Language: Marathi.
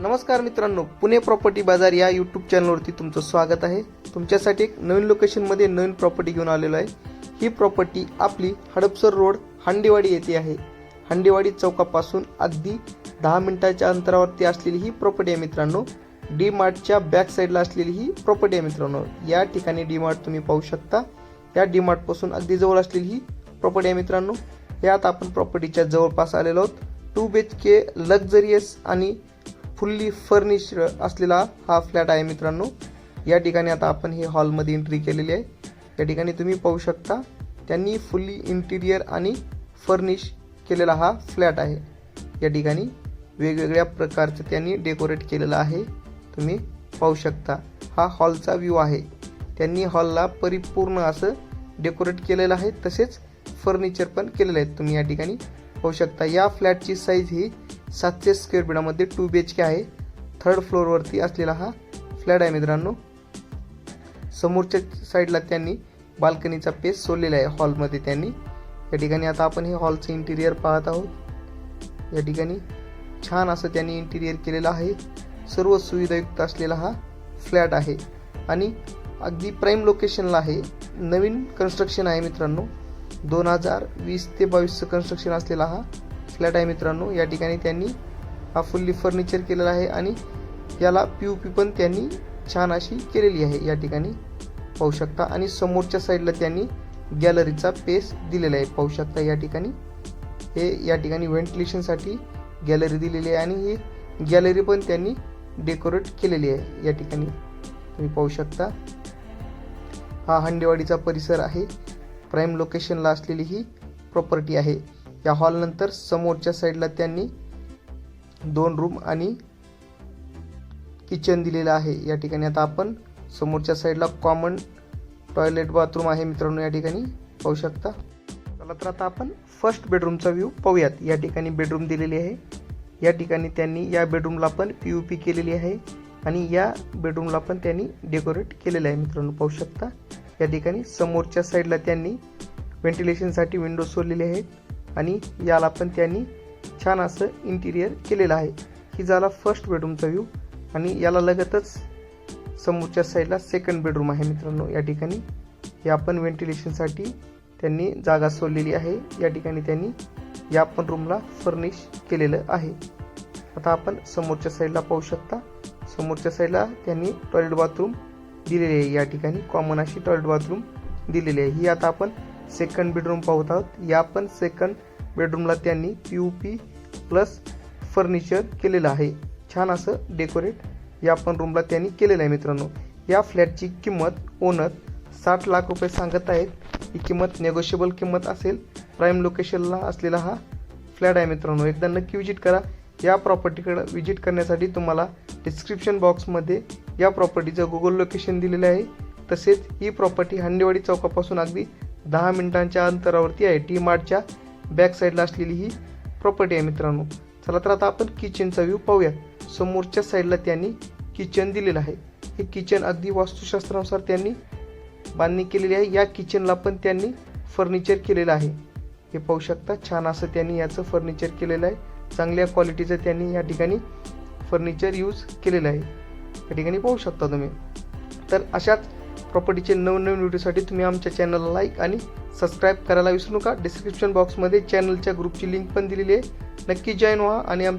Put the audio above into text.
नमस्कार मित्रांनो पुणे प्रॉपर्टी बाजार या यूट्यूब चॅनलवरती तुमचं स्वागत आहे. तुमच्यासाठी एक नवीन लोकेशनमध्ये नवीन प्रॉपर्टी घेऊन आलेलो आहे. ही प्रॉपर्टी आपली हडपसर रोड हांडेवाडी येथे आहे. हांडेवाडी चौकापासून अगदी दहा मिनिटाच्या अंतरावरती असलेली ही प्रॉपर्टी आहे मित्रांनो. डी मार्टच्या बॅक साईडला असलेली ही प्रॉपर्टी आहे मित्रांनो. या ठिकाणी डी मार्ट तुम्ही पाहू शकता. या डी मार्टपासून अगदी जवळ असलेली ही प्रॉपर्टी आहे मित्रांनो. यात आपण प्रॉपर्टीच्या जवळपास आलेलो आहोत. Two B H K luxurious आणि फुल्ली फर्निश्ड असलेला हा फ्लॅट आहे मित्रांनो. या ठिकाणी आता आपण हे हॉलमध्ये एंट्री केलेली आहे. या ठिकाणी तुम्ही पाहू शकता त्यांनी फुल्ली इंटिरियर आणि फर्निश केलेला हा फ्लॅट आहे. या ठिकाणी वेगवेगळ्या प्रकारचं त्यांनी डेकोरेट केलेलं आहे. तुम्ही पाहू शकता हा हॉलचा व्ह्यू आहे. त्यांनी हॉलला परिपूर्ण असं डेकोरेट केलेलं आहे तसेच फर्निचर पण केलेलं आहे. तुम्ही या ठिकाणी पाहू शकता. या फ्लॅटची साईज ही सातशे स्क्वेअर फीटामध्ये टू बी एच के आहे. थर्ड फ्लोअरवरती असलेला हा फ्लॅट आहे मित्रांनो. समोरच्या साईडला त्यांनी बाल्कनीचा पेस सोडलेला आहे हॉलमध्ये त्यांनी. या ठिकाणी आता आपण हे हॉलचं इंटिरियर पाहत आहोत. या ठिकाणी छान असं त्यांनी इंटिरियर केलेलं आहे. सर्व सुविधायुक्त असलेला हा फ्लॅट आहे. आणि अगदी प्राईम लोकेशनला आहे. नवीन कन्स्ट्रक्शन आहे मित्रांनो. दोन हजार वीस ते बावीसचं कन्स्ट्रक्शन असलेला हा फ्लॅट आहे मित्रांनो. या ठिकाणी त्यांनी हा फुल्ली फर्निचर केलेला आहे आणि याला पी यू पी पण त्यांनी छान अशी केलेली आहे. या ठिकाणी पाहू शकता. आणि समोरच्या साईडला त्यांनी गॅलरीचा पेस दिलेला आहे. पाहू शकता या ठिकाणी. हे या ठिकाणी व्हेंटिलेशनसाठी गॅलरी दिलेली आहे आणि ही गॅलरी पण त्यांनी डेकोरेट केलेली आहे. या ठिकाणी तुम्ही पाहू शकता. हा हंडेवाडीचा परिसर आहे. प्राईम लोकेशनला असलेली ही प्रॉपर्टी आहे. या हॉलनंतर समोरच्या साईडला त्यांनी दोन रूम आणि किचन दिलेलं आहे. या ठिकाणी आता आपण समोरच्या साईडला कॉमन टॉयलेट बाथरूम आहे मित्रांनो या ठिकाणी पाहू शकता. चला तर आता आपण फर्स्ट बेडरूमचा व्ह्यू पाहूयात. या ठिकाणी बेडरूम दिलेली आहे. या ठिकाणी त्यांनी या बेडरूमला पण पी यू पी केलेली आहे आणि या बेडरूमला पण त्यांनी डेकोरेट केलेलं आहे मित्रांनो पाहू शकता. या ठिकाणी समोरच्या साईडला त्यांनी व्हेंटिलेशनसाठी विंडो सोडलेले आहेत. आणि याला पण त्यांनी छान असं इंटिरियर केलेलं आहे. ही झाला फर्स्ट बेडरूमचा व्ह्यू आणि याला लगतच समोरच्या साईडला सेकंड बेडरूम आहे मित्रांनो. या ठिकाणी या पण व्हेंटिलेशनसाठी त्यांनी जागा सोडलेली आहे. या ठिकाणी त्यांनी या पण रूमला फर्निश केलेलं आहे. आता आपण समोरच्या साईडला पाहू शकता. समोरच्या साईडला त्यांनी टॉयलेट बाथरूम दिलेली आहे या ठिकाणी. कॉमन अशी टॉयलेट बाथरूम दिलेली आहे. ही आता आपण सेकंड बेडरूम पाहत आहोत. या पण सेकंड बेडरूमला त्यांनी P U P plus furniture केलेलं आहे. छान असं डेकोरेट या पण रूमला त्यांनी केलेलं आहे मित्रांनो. या फ्लॅटची किंमत ओनर साठ लाख रुपये सांगत आहेत. ही किंमत नेगोशिएबल किंमत असेल. प्राईम लोकेशनला असलेला हा फ्लॅट आहे मित्रांनो. एकदा नक्की विजिट करा. या प्रॉपर्टीकडे विजिट करण्यासाठी तुम्हाला डिस्क्रिप्शन बॉक्समध्ये या प्रॉपर्टीचं गुगल लोकेशन दिलेलं आहे. तसेच ही प्रॉपर्टी हंडेवाडी चौकापासून अगदी दहा मिनिटांच्या अंतरावरती आहे. टी मार्टच्या बॅक साईडला असलेली ही प्रॉपर्टी आहे मित्रांनो. चला तर आता आपण किचनचा व्ह्यू पाहूया. समोरच्या साईडला त्यांनी किचन दिलेलं आहे. हे किचन अगदी वास्तुशास्त्रानुसार त्यांनी बांधणी केलेली आहे. या किचनला पण त्यांनी फर्निचर केलेलं आहे. हे पाहू शकता छान असं त्यांनी याचं फर्निचर केलेलं आहे. चांगल्या क्वालिटीचं त्यांनी या ठिकाणी फर्निचर यूज केलेलं आहे. या ठिकाणी पाहू शकता तुम्ही. तर अशाच प्रॉपर्टीचे नवनवीन व्हिडिओसाठी तुम्ही आमच्या चॅनलला लाईक आणि सबस्क्राईब करायला विसरू नका. डिस्क्रिप्शन बॉक्समध्ये चॅनलच्या ग्रुपची लिंक पण दिलेली आहे. नक्की जॉईन व्हा आणि आम